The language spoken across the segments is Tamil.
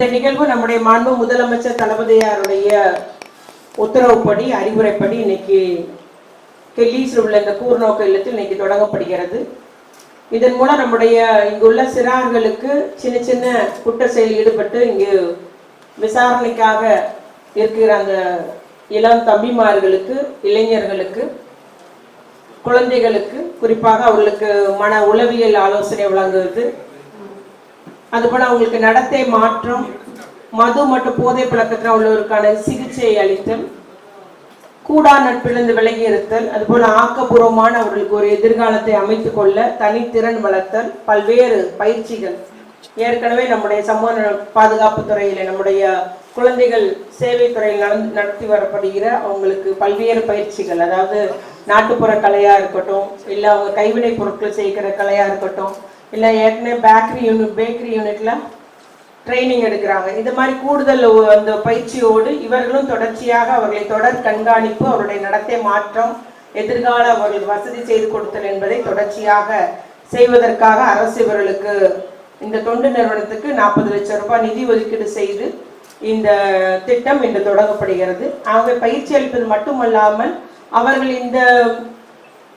இந்த நிகழ்வு நம்முடைய மாண்பு முதலமைச்சர் தளபதியாருடைய உத்தரவுப்படி அறிவுரைப்படி இன்னைக்கு கெல்லீஸில் உள்ள இந்த கூர்நோக்க இல்லத்தில் இன்னைக்கு தொடங்கப்படுகிறது. இதன் மூலம் நம்முடைய இங்குள்ள சிறார்களுக்கு சின்ன சின்ன குற்ற செயலில் ஈடுபட்டு இங்கு விசாரணைக்காக இருக்கிற அந்த இளம் தம்பிமார்களுக்கு இளைஞர்களுக்கு குழந்தைகளுக்கு குறிப்பாக அவர்களுக்கு மன உளவியல் ஆலோசனை வழங்குவது அதுபோல் அவங்களுக்கு நடத்தை மாற்றம் மது மற்றும் போதை பழக்கத்தில் உள்ளவருக்கான சிகிச்சை அளித்தல் கூடா நட்பிலிருந்து விலகி இருத்தல் அதுபோல் ஆக்கப்பூர்வமான அவர்களுக்கு ஒரு எதிர்காலத்தை அமைத்துக் கொள்ள தனித்திறன் வளர்த்தல் பல்வேறு பயிற்சிகள். ஏற்கனவே நம்முடைய சமூக பாதுகாப்பு துறையில் நம்முடைய குழந்தைகள் சேவை துறையில் நடந்து நடத்தி வரப்படுகிற அவங்களுக்கு பல்வேறு பயிற்சிகள். அதாவது நாட்டுப்புற கலையா இருக்கட்டும் இல்லை அவங்க கைவினை பொருட்கள் செய்கிற கலையா இருக்கட்டும் இல்லை ஏற்கனவே பேக்கரி யூனிட் பேக்கரி யூனிட்ல ட்ரைனிங் எடுக்கிறாங்க. இது மாதிரி கூடுதல் அந்த பயிற்சியோடு இவர்களும் தொடர்ச்சியாக அவர்களை தொடர் கண்காணிப்பு அவருடைய நடத்தை மாற்றம் எதிர்கால அவர்கள் வசதி செய்து கொடுத்தல் என்பதை தொடர்ச்சியாக செய்வதற்காக அரசு இவர்களுக்கு இந்த தொண்டு நிறுவனத்துக்கு நாற்பது லட்சம் ரூபாய் நிதி ஒதுக்கீடு செய்து இந்த திட்டம் இன்று தொடங்கப்படுகிறது. ஆகவே பயிற்சி அளிப்பது மட்டுமல்லாமல் அவர்கள் இந்த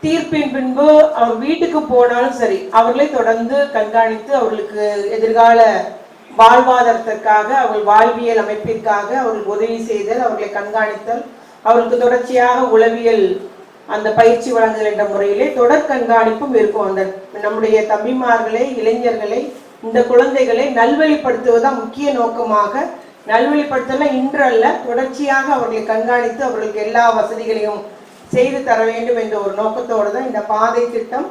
தீர்ப்பின் பின்பு அவர் வீட்டுக்கு போனாலும் சரி அவர்களை தொடர்ந்து கண்காணித்து அவர்களுக்கு எதிர்கால வாழ்வாதாரத்திற்காக அவர்கள் வாழ்வியல் அமைப்பிற்காக அவர்களுக்கு உதவி செய்தல் அவர்களை கண்காணித்தல் அவர்களுக்கு தொடர்ச்சியாக உளவியல் அந்த பயிற்சி வழங்குதல் என்ற முறையிலே தொடர் கண்காணிப்பும் இருக்கும். அந்த நம்முடைய தம்பிமார்களை இளைஞர்களை இந்த குழந்தைகளை நல்வழிப்படுத்துவதுதான் முக்கிய நோக்கமாக நல்வழிப்படுத்தல இன்றல்ல தொடர்ச்சியாக அவர்களை கண்காணித்து அவர்களுக்கு எல்லா வசதிகளையும் செய்து தர வேண்டும் என்ற ஒரு நோக்கத்தோடு தான் இந்த பாதை திட்டம்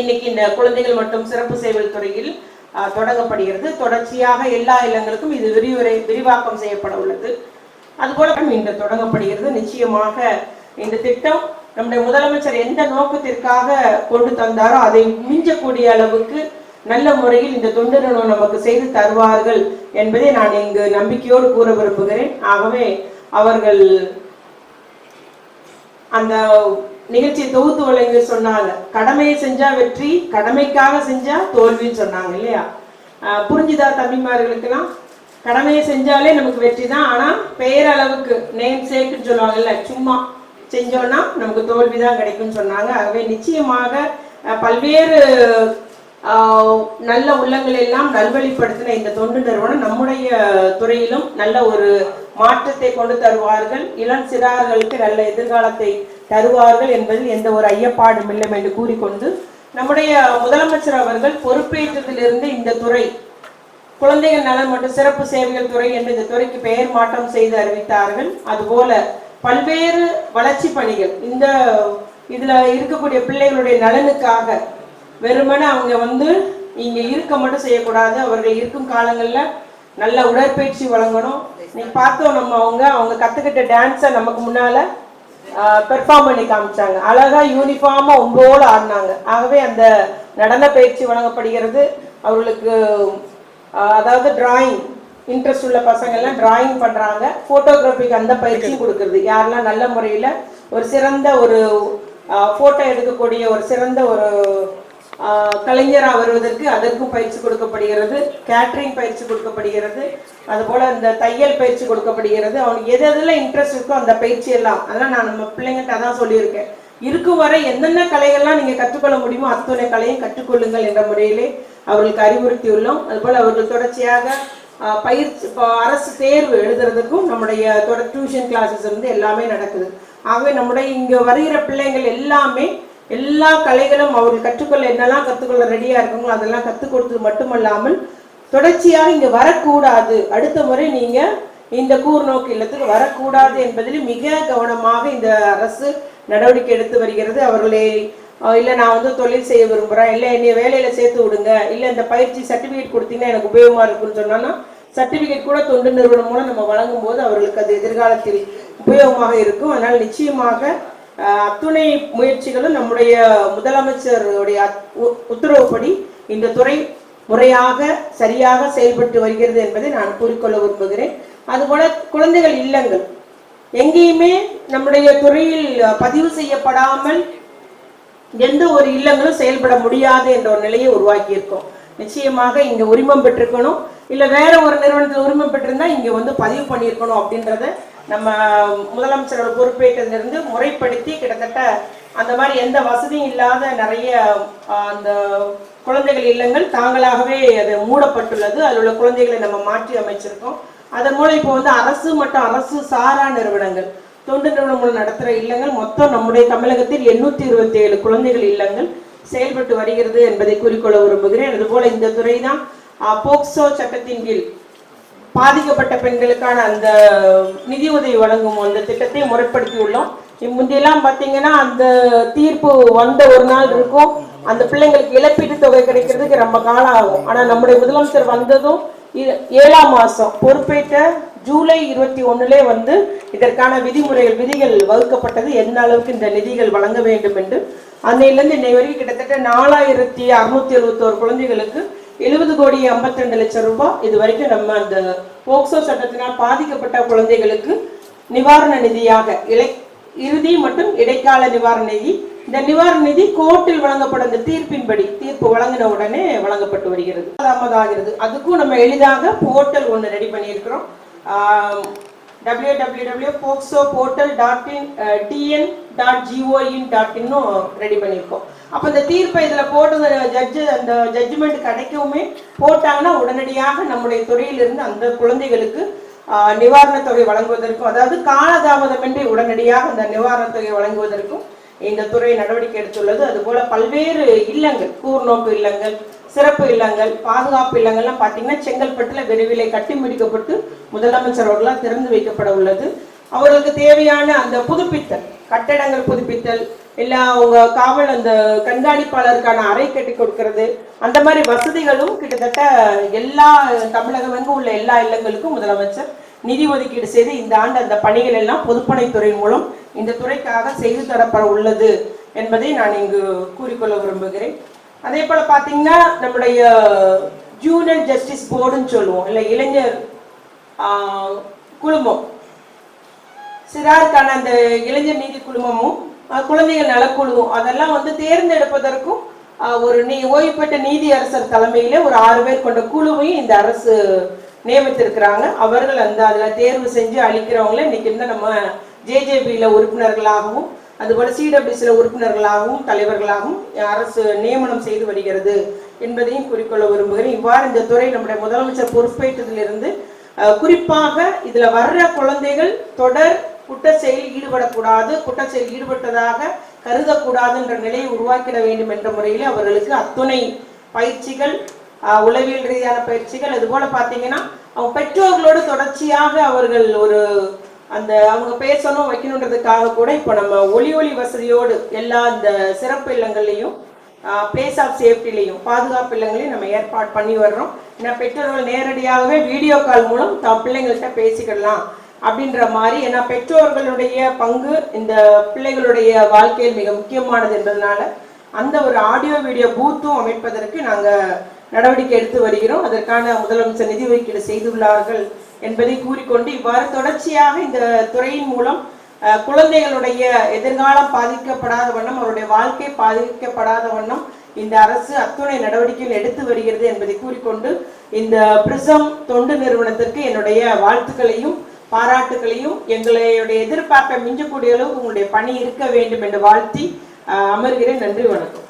இன்னைக்கு இந்த குழந்தைகள் மற்றும் சிறப்பு சேவை துறையில் தொடங்கப்படுகிறது. தொடர்ச்சியாக எல்லா இல்லங்களுக்கும் இது விரிவுரை விரிவாக்கம் செய்யப்பட உள்ளது. அதுபோல இன்று தொடங்கப்படுகிறது. நிச்சயமாக இந்த திட்டம் நம்முடைய முதலமைச்சர் எந்த நோக்கத்திற்காக கொண்டு தந்தாரோ அதை மிஞ்சக்கூடிய அளவுக்கு நல்ல முறையில் இந்த தொண்டு நிறுவனம் நமக்கு செய்து தருவார்கள் என்பதை நான் இங்கு நம்பிக்கையோடு கூற விரும்புகிறேன். ஆகவே அவர்கள் அந்த நிகழ்ச்சியை தொகுத்து வழங்கி சொன்னாங்க. கடமையை செஞ்சா வெற்றி கடமைக்காக செஞ்சா தோல்வின்னு சொன்னாங்க இல்லையா? புரிஞ்சுதா தம்பிமார்களுக்கெல்லாம்? கடமையை செஞ்சாலே நமக்கு வெற்றி தான். ஆனால் பெயரளவுக்கு நேம் சேக்குன்னு சொல்லுவாங்கல்ல சும்மா செஞ்சோம்னா நமக்கு தோல்வி தான் கிடைக்கும்னு சொன்னாங்க. ஆகவே நிச்சயமாக பல்வேறு நல்ல உள்ளங்களை எல்லாம் நல்வழிப்படுத்தின இந்த தொண்டு நிறுவனம் நம்முடைய துறையிலும் நல்ல ஒரு மாற்றத்தை கொண்டு தருவார்கள். இளம் சிறார்களுக்கு நல்ல எதிர்காலத்தை தருவார்கள் என்பதில் எந்த ஒரு ஐயப்பாடும் இல்லை என்று கூறிக்கொண்டு நம்முடைய முதலமைச்சர் அவர்கள் பொறுப்பேற்றதிலிருந்து இந்த துறை குழந்தைகள் நலன் மற்றும் சிறப்பு சேவைகள் துறை என்று இந்த துறைக்கு பெயர் மாற்றம் செய்து அறிவித்தார்கள். அதுபோல பல்வேறு வளர்ச்சி பணிகள் இந்த இதுல இருக்கக்கூடிய பிள்ளைகளுடைய நலனுக்காக வெறுமனே அவங்க வந்து இங்கே இருக்க மட்டும் செய்யக்கூடாது. அவர்கள் இருக்கும் காலங்களில் நல்ல உடற்பயிற்சி வழங்கணும். நீ பார்த்தோம் நம்ம அவங்க அவங்க கற்றுக்கிட்ட டான்ஸை நமக்கு முன்னால் பெர்ஃபார்ம் பண்ணி காமிச்சாங்க. அழகாக யூனிஃபார்மாக உங்களோடு ஆடினாங்க. ஆகவே அந்த நடன பயிற்சி வழங்கப்படுகிறது. அவர்களுக்கு அதாவது டிராயிங் இன்ட்ரெஸ்ட் உள்ள பசங்கள்லாம் டிராயிங் பண்ணுறாங்க ஃபோட்டோகிராஃபிக்கு அந்த பயிற்சியும் கொடுக்குறது. யாரெல்லாம் நல்ல முறையில் ஒரு சிறந்த ஒரு ஃபோட்டோ எடுக்கக்கூடிய ஒரு சிறந்த ஒரு கலைஞராக வருவதற்கு அதற்கும் பயிற்சி கொடுக்கப்படுகிறது கேட்ரிங் பயிற்சி கொடுக்கப்படுகிறது அதுபோல் இந்த தையல் பயிற்சி கொடுக்கப்படுகிறது. அவனுக்கு எது எதில் இன்ட்ரெஸ்ட் இருக்கோ அந்த பயிற்சி எல்லாம் அதெல்லாம் நான் நம்ம பிள்ளைங்கிட்ட தான் சொல்லியிருக்கேன். இருக்கும் வரை என்னென்ன கலைகள்லாம் நீங்கள் கற்றுக்கொள்ள முடியுமோ அத்தனை கலையும் கற்றுக்கொள்ளுங்கள் என்ற முறையிலே அவர்களுக்கு அறிவுறுத்தியுள்ளோம். அதுபோல் அவர்கள் தொடர்ச்சியாக பயிற்சி இப்போ அரசு தேர்வு எழுதுறதுக்கும் நம்முடைய தொடர் டியூஷன் கிளாஸஸ் இருந்து எல்லாமே நடக்குது. ஆகவே நம்முடைய இங்கே வருகிற பிள்ளைங்கள் எல்லாமே எல்லா கலைகளும் அவர்கள் கற்றுக்கொள்ள என்னெல்லாம் கற்றுக்கொள்ள ரெடியாக இருக்காங்களோ அதெல்லாம் கற்றுக் கொடுத்தது மட்டுமல்லாமல் தொடர்ச்சியாக இங்கே வரக்கூடாது. அடுத்த முறை நீங்கள் இந்த கூர்நோக்கு இல்லத்துக்கு வரக்கூடாது என்பதில் மிக கவனமாக இந்த அரசு நடவடிக்கை எடுத்து வருகிறது. அவர்களை இல்லை நான் வந்து தொழில் செய்ய விரும்புகிறேன் இல்லை என்னை வேலையில் சேர்த்து விடுங்க. இல்லை இந்த பயிற்சி சர்டிஃபிகேட் கொடுத்தீங்கன்னா எனக்கு உபயோகமாக இருக்குன்னு சொன்னான்னா சர்டிஃபிகேட் கூட தொண்டு நிறுவனம் மூலம் நம்ம வழங்கும் போது அவர்களுக்கு அது எதிர்காலத்தில் உபயோகமாக இருக்கும். அதனால் நிச்சயமாக அத்துணை முயற்சிகளும் நம்முடைய முதலமைச்சருடைய உ- உத்தரவுப்படி இந்த துறை முறையாக சரியாக செயல்பட்டு வருகிறது என்பதை நான் கூறிக்கொள்ள விரும்புகிறேன். அதுபோல குழந்தைகள் இல்லங்கள். எங்கேயுமே நம்முடைய துறையில் பதிவு செய்யப்படாமல் எந்த ஒரு இல்லங்களும் செயல்பட முடியாது என்ற ஒரு நிலையை உருவாக்கி இருக்கோம் நிச்சயமாக இங்க உரிமம் பெற்றிருக்கணும். இல்ல வேற ஒரு நிறுவனத்தில் உரிமம் பெற்றிருந்தா இங்க வந்து பதிவு பண்ணியிருக்கணும் அப்படின்றத நம்ம முதலமைச்சரோட பொறுப்பேற்றதுலேருந்து முறைப்படுத்தி கிட்டத்தட்ட அந்த மாதிரி எந்த வசதியும் இல்லாத நிறைய அந்த குழந்தைகள் இல்லங்கள் தாங்களாகவே அது மூடப்பட்டுள்ளது. அதில் உள்ள குழந்தைகளை நம்ம மாற்றி அமைச்சிருக்கோம். அதன் மூலம் இப்போ வந்து அரசு மற்றும் அரசு சாரா நிறுவனங்கள் தொண்டு நிறுவனங்கள் நடத்துகிற இல்லங்கள் மொத்தம் நம்முடைய தமிழகத்தில் எண்ணூற்றி இருபத்தி ஏழு குழந்தைகள் இல்லங்கள் செயல்பட்டு வருகிறது என்பதை கூறிக்கொள்ள விரும்புகிறேன். அதுபோல இந்த துறை தான் போக்சோ சட்டத்தின் கீழ் பாதிக்கப்பட்ட பெண்களுக்கான அந்த நிதி உதவி வழங்கும் அந்த திட்டத்தை முறைப்படுத்தி உள்ளோம் முந்தையெல்லாம் பார்த்தீங்கன்னா அந்த தீர்ப்பு வந்த ஒரு நாள் இருக்கும். அந்த பிள்ளைங்களுக்கு இழப்பீட்டு தொகை கிடைக்கிறதுக்கு ரொம்ப காலம் ஆகும். ஆனால் நம்முடைய முதலமைச்சர் வந்ததும் ஏழாம் மாதம் பொறுப்பேற்ற ஜூலை இருபத்தி ஒன்றுலே வந்து இதற்கான விதிமுறைகள் விதிகள் வகுக்கப்பட்டது. எந்த அளவுக்கு இந்த நிதிகள் வழங்க வேண்டும் என்று. அன்னையிலேருந்து இன்னை வரைக்கும் கிட்டத்தட்ட நாலாயிரத்தி அறுநூத்தி எழுபத்தோரு குழந்தைகளுக்கு எழுபது கோடி 52 ரெண்டு லட்சம் ரூபாய் இது வரைக்கும் நம்ம அந்த போக்சோ சட்டத்தினால் பாதிக்கப்பட்ட குழந்தைகளுக்கு நிவாரண நிதியாக இலை இறுதி மற்றும் இடைக்கால நிவாரண நிதி. இந்த நிவாரண நிதி கோர்ட்டில் வழங்கப்படும் இந்த தீர்ப்பின்படி தீர்ப்பு வழங்கின உடனே வழங்கப்பட்டு வருகிறது. தாமதாகிறது அதுக்கும் நம்ம எளிதாக போர்ட்டல் ஒன்று ரெடி பண்ணியிருக்கிறோம். W W W POCSO portal dot in TN dot G O in dot இன்னும் ரெடி பண்ணியிருக்கோம். அப்போ இந்த தீர்ப்பை இதில் போட்டு ஜட்ஜு அந்த ஜட்ஜ்மெண்ட் கிடைக்கவுமே போட்டாங்கன்னா உடனடியாக நம்முடைய துறையிலிருந்து அந்த குழந்தைகளுக்கு நிவாரணத் தொகை வழங்குவதற்கும் அதாவது காலதாமதமின்றி உடனடியாக அந்த நிவாரணத் தொகை வழங்குவதற்கும் இந்த துறை நடவடிக்கை எடுத்துள்ளது. அதுபோல பல்வேறு இல்லங்கள் கூர்நோக்கு இல்லங்கள் சிறப்பு இல்லங்கள் பாதுகாப்பு இல்லங்கள்லாம் பார்த்தீங்கன்னா செங்கல்பட்டுல விரைவிலே கட்டி முடிக்கப்பட்டு முதலமைச்சர் அவர்களால் திறந்து வைக்கப்பட உள்ளது. அவர்களுக்கு தேவையான அந்த புதுப்பித்தல் கட்டடங்கள் புதுப்பித்தல் இல்லை அவங்க காவல் அந்த கண்காணிப்பாளருக்கான அறை கட்டி கொடுக்கறது அந்த மாதிரி வசதிகளும் கிட்டத்தட்ட எல்லா தமிழகம் எங்கும் உள்ள எல்லா இல்லங்களுக்கும் முதலமைச்சர் நிதி ஒதுக்கீடு செய்து இந்த ஆண்டு அந்த பணிகள் எல்லாம் பொதுப்பணித்துறை மூலம் இந்த துறைக்காக செய்து தரப்பட உள்ளது என்பதை நான் இங்கு கூறிக்கொள்ள விரும்புகிறேன். அதே போல பார்த்தீங்கன்னா நம்முடைய ஜூனியர் ஜஸ்டிஸ் போர்டுன்னு சொல்லுவோம் இல்லை இளைஞர் குழுமம். சிறாருக்கான அந்த இளைஞர் நீதி குழுமமும் குழந்தைகள் நலக்குழுவும் அதெல்லாம் வந்து தேர்ந்தெடுப்பதற்கும் ஒரு நீ ஓய்வு பெற்ற நீதி அரசர் தலைமையில ஒரு ஆறு பேர் கொண்ட குழுவையும் இந்த அரசு நியமித்திருக்கிறாங்க. அவர்கள் அந்த அதில் தேர்வு செஞ்சு அளிக்கிறவங்கள இன்னைக்கு இருந்த நம்ம ஜேஜேபியில் உறுப்பினர்களாகவும் அதுபோல சிடபிள்யூசியில் உறுப்பினர்களாகவும் தலைவர்களாகவும் அரசு நியமனம் செய்து வருகிறது என்பதையும் குறிக்கொள்ள விரும்புகிறேன். இவ்வாறு இந்த துறை நம்முடைய முதலமைச்சர் பொறுப்பேற்றதிலிருந்து குறிப்பாக இதில் வர்ற குழந்தைகள் தொடர் குற்ற செயலில் ஈடுபடக்கூடாது குற்ற செயல் ஈடுபட்டதாக கருதக்கூடாதுன்ற நிலையை உருவாக்கிட வேண்டும் என்ற முறையில் அவர்களுக்கு அத்துணை பயிற்சிகள் உளவியல் ரீதியான பயிற்சிகள். அது போல பார்த்தீங்கன்னா அவங்க பெற்றோர்களோடு தொடர்ச்சியாக அவர்கள் ஒரு அந்த அவங்க பேசணும் வைக்கணுன்றதுக்காக கூட இப்போ நம்ம ஒளி ஒளி வசதியோடு எல்லா இந்த சிறப்பு இல்லங்கள்லையும் பிளேஸ் ஆஃப் சேஃப்டிலையும் பாதுகாப்பு இல்லங்களையும் நம்ம ஏற்பாடு பண்ணி வர்றோம். ஏன்னா பெற்றோர்கள் நேரடியாகவே வீடியோ கால் மூலம் தம் பிள்ளைங்கள்கிட்ட பேசிக்கலாம் அப்படின்ற மாதிரி ஏன்னா பெற்றோர்களுடைய பங்கு இந்த பிள்ளைகளுடைய வாழ்க்கையில் மிக முக்கியமானது என்பதனால அந்த ஒரு ஆடியோ வீடியோ பூத்தும் அமைப்பதற்கு நாங்க நடவடிக்கை எடுத்து வருகிறோம். அதற்கான முதலமைச்சர் நிதி ஒதுக்கீடு செய்துள்ளார்கள் என்பதை கூறிக்கொண்டு இவ்வாறு தொடர்ச்சியாக இந்த துறையின் மூலம் அஹ், குழந்தைகளுடைய எதிர்காலம் பாதிக்கப்படாத வண்ணம் அவருடைய வாழ்க்கை பாதிக்கப்படாத வண்ணம் இந்த அரசு அத்துணை நடவடிக்கைகள் எடுத்து வருகிறது என்பதை கூறிக்கொண்டு இந்த பிரிசம் தொண்டு நிறுவனத்திற்கு என்னுடைய வாழ்த்துக்களையும் பாராட்டுகளையும் எங்களுடைய எதிர்பார்ப்பை மிஞ்சக்கூடிய அளவுக்கு உங்களுடைய பணி இருக்க வேண்டும் என்று வாழ்த்தி அஹ், அமர்கிறேன். நன்றி வணக்கம்.